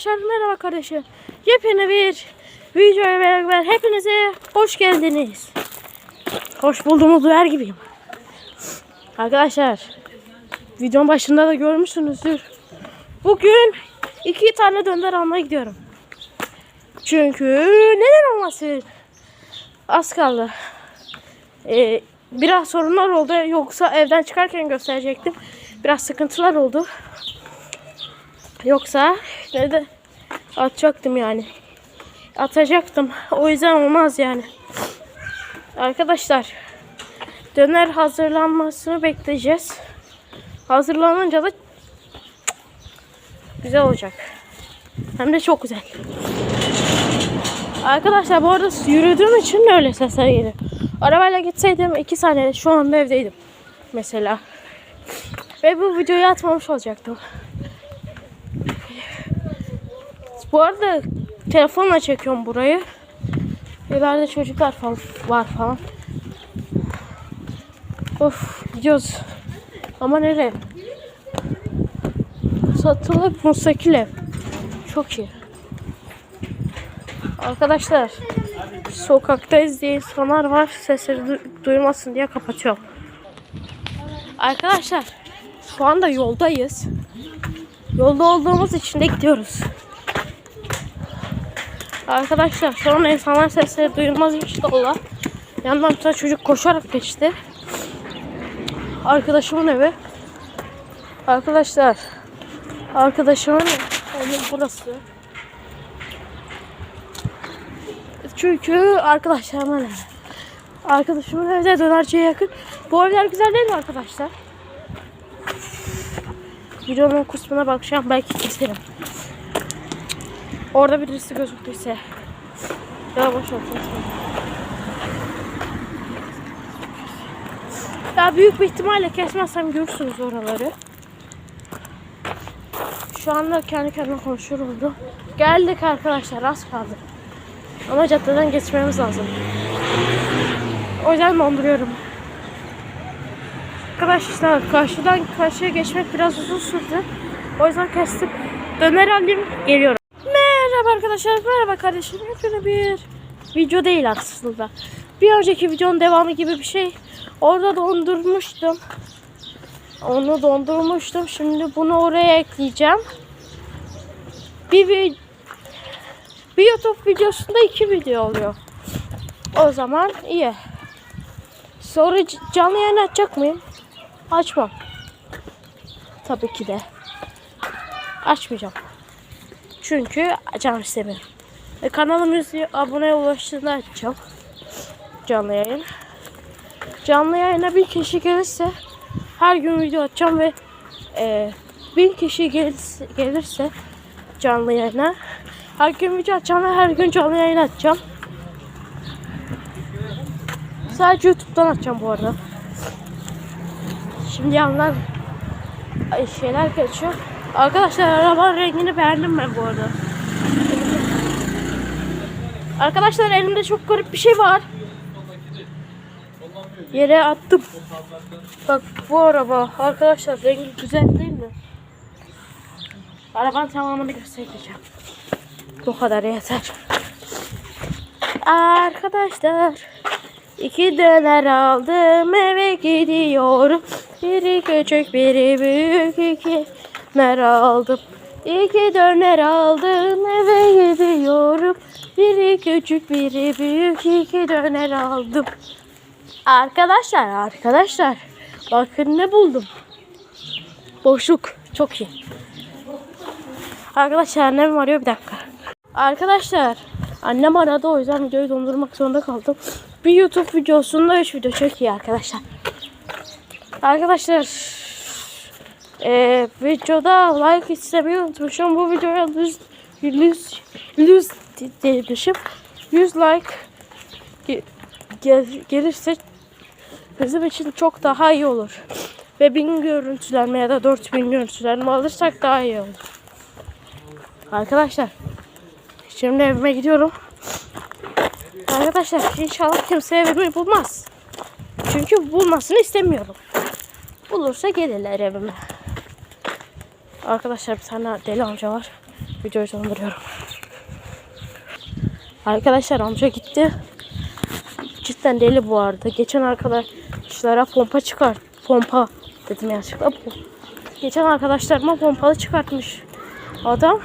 arkadaşlar merhaba kardeşim. Yepyeni bir videoya beraber hepinize hoş geldiniz. Hoş bulduğumu duyar gibiyim. Arkadaşlar videonun başında da görmüşsünüzdür. Bugün iki tane dönder almaya gidiyorum. Çünkü neden olmasın? Az kaldı. Ee, biraz sorunlar oldu. Yoksa evden çıkarken gösterecektim. Biraz sıkıntılar oldu. Yoksa de atacaktım yani. Atacaktım. O yüzden olmaz yani. Arkadaşlar döner hazırlanmasını bekleyeceğiz. Hazırlanınca da güzel olacak. Hem de çok güzel. Arkadaşlar bu arada yürüdüğüm için de öyle sesler geliyor. Arabayla gitseydim 2 saniye şu anda evdeydim. Mesela. Ve bu videoyu atmamış olacaktım. Bu arada telefonla çekiyorum burayı. İleride çocuklar falan var falan. Of gidiyoruz. Ama nereye? Satılık müstakil ev. Çok iyi. Arkadaşlar sokaktayız diye insanlar var. Sesleri du- duyulmasın diye kapatıyorum. Arkadaşlar şu anda yoldayız. Yolda olduğumuz için de gidiyoruz. Arkadaşlar sonra insanlar sesleri duyulmaz inşallah. Yandan bir çocuk koşarak geçti. Arkadaşımın evi. Arkadaşlar arkadaşımın evi burası. Çünkü arkadaşlarımın evi. Arkadaşımın evde dönerciye yakın. Bu evler güzel değil mi arkadaşlar? Videonun kısmına bakacağım belki keserim. Orada birisi gözüktüyse. Ya boş olsun. Ya büyük bir ihtimalle kesmezsem görürsünüz oraları. Şu anda kendi kendime konuşuyor oldum. Geldik arkadaşlar az kaldı. Ama caddeden geçmemiz lazım. O yüzden donduruyorum. Arkadaşlar karşıdan karşıya geçmek biraz uzun sürdü. O yüzden kestim. Döner alayım geliyorum. Merhaba arkadaşlar, merhaba kardeşim. Yepyeni bir video değil aslında. Bir önceki videonun devamı gibi bir şey. Orada dondurmuştum. Onu dondurmuştum. Şimdi bunu oraya ekleyeceğim. Bir, vi- bir YouTube videosunda iki video oluyor. O zaman iyi. Sonra canlı yayın açacak mıyım? Açmam. Tabii ki de. Açmayacağım. Çünkü canım istemiyorum. Ve kanalım 100 aboneye ulaştığında açacağım. Canlı yayın. Canlı yayına bir kişi gelirse her gün video atacağım ve e, bin kişi gelirse, gelirse canlı yayına her gün video atacağım ve her gün canlı yayın atacağım. Sadece YouTube'dan atacağım bu arada. Şimdi yanlar ay, şeyler geçiyor. Arkadaşlar arabanın rengini beğendim ben bu arada. Arkadaşlar elimde çok garip bir şey var. Yere attım. Bak bu araba arkadaşlar rengi güzel değil mi? Arabanın tamamını göstereceğim. Bu kadar yeter. Arkadaşlar iki döner aldım eve gidiyorum. Biri küçük biri büyük iki döner aldım. İki döner aldım eve gidiyorum. Biri küçük biri büyük iki döner aldım. Arkadaşlar arkadaşlar bakın ne buldum. Boşluk çok iyi. Arkadaşlar annem arıyor bir dakika. Arkadaşlar annem aradı o yüzden videoyu dondurmak zorunda kaldım. Bir YouTube videosunda 3 video çok iyi arkadaşlar. Arkadaşlar eee videoda like istemeyi unutmuşum. Bu videoya 100 100 100 demişim. 100 like ge- gel- gelirse bizim için çok daha iyi olur. Ve 1000 görüntülenme ya da 4000 görüntülenme alırsak daha iyi olur. Arkadaşlar şimdi evime gidiyorum. Arkadaşlar inşallah kimse evimi bulmaz. Çünkü bulmasını istemiyorum. Bulursa gelirler evime. Arkadaşlar bir tane deli amca var. videoyu sonlandırıyorum. Arkadaşlar amca gitti. Cidden deli bu arada. Geçen arkadaşlara pompa çıkart. Pompa dedim yanlışlıkla. Geçen arkadaşlarıma pompalı çıkartmış adam.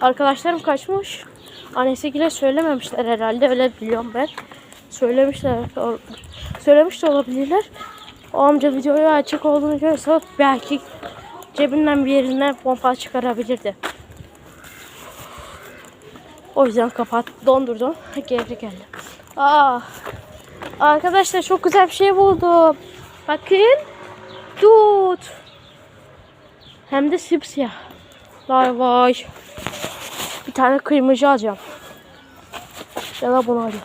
Arkadaşlarım kaçmış. Annesiyle söylememişler herhalde. Öyle biliyorum ben. Söylemişler. Söylemiş de olabilirler. O amca videoyu açık olduğunu görürse belki cebinden bir yerinden pompa çıkarabilirdi. O yüzden kapat, dondurdum. Geri geldim. Aa, arkadaşlar çok güzel bir şey buldum. Bakın. Dut. Hem de sipsiyah. Vay vay. Bir tane kıymacı alacağım. Ya da bunu alayım.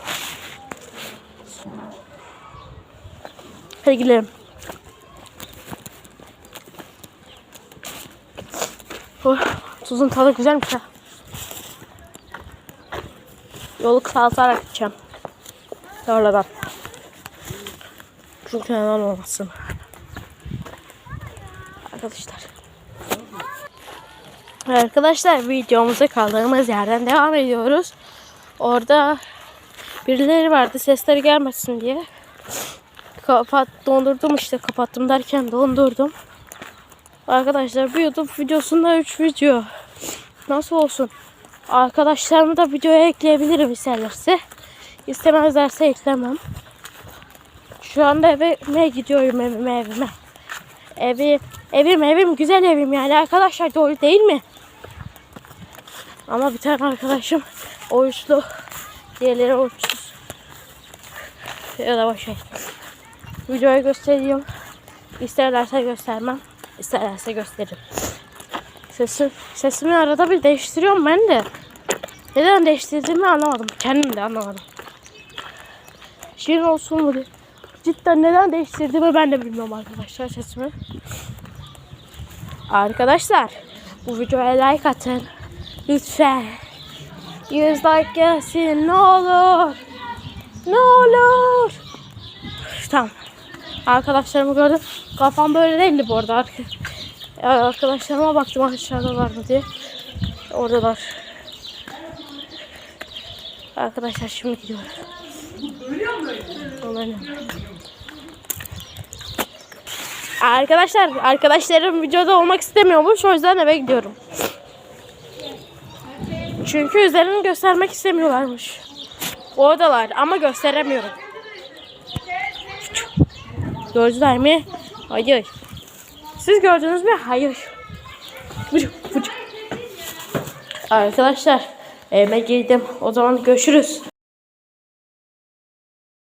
Hadi gidelim. Tuzun tadı güzelmiş ha. Yolu kısaltarak gideceğim. Tarladan. Çünkü hemen olmasın. Arkadaşlar. Arkadaşlar videomuza kaldığımız yerden devam ediyoruz. Orada birileri vardı sesleri gelmesin diye. Kapat dondurdum işte kapattım derken dondurdum. Arkadaşlar bu YouTube videosunda 3 video. Nasıl olsun? Arkadaşlarımı da videoya ekleyebilirim isterlerse. İstemezlerse eklemem. Şu anda evime gidiyorum evime evime. Evi, evim evim güzel evim yani arkadaşlar doğru değil mi? Ama bir tane arkadaşım oruçlu. Diğerleri oruçsuz. Ya da boş ver. Videoyu gösteriyorum. İsterlerse göstermem. İsterlerse gösteririm. Sesim, sesimi arada bir değiştiriyorum ben de. Neden değiştirdiğimi anlamadım. Kendim de anlamadım. Şirin olsun mu diye. Cidden neden değiştirdiğimi ben de bilmiyorum arkadaşlar sesimi. Arkadaşlar bu videoya like atın. Lütfen. 100 like gelsin ne olur. Ne olur. Tamam. Arkadaşlarımı gördüm. Kafam böyle değildi bu arada. Arkadaşlarıma baktım aşağıda var mı diye. Oradalar. Arkadaşlar şimdi gidiyoruz. Aynen. Arkadaşlar, arkadaşlarım videoda olmak istemiyormuş. O yüzden eve gidiyorum. Çünkü üzerini göstermek istemiyorlarmış. Oradalar ama gösteremiyorum. Gördüler mi? Hayır. Siz gördünüz mü? Hayır. Vıcı, vıcı. Arkadaşlar evime girdim. O zaman görüşürüz.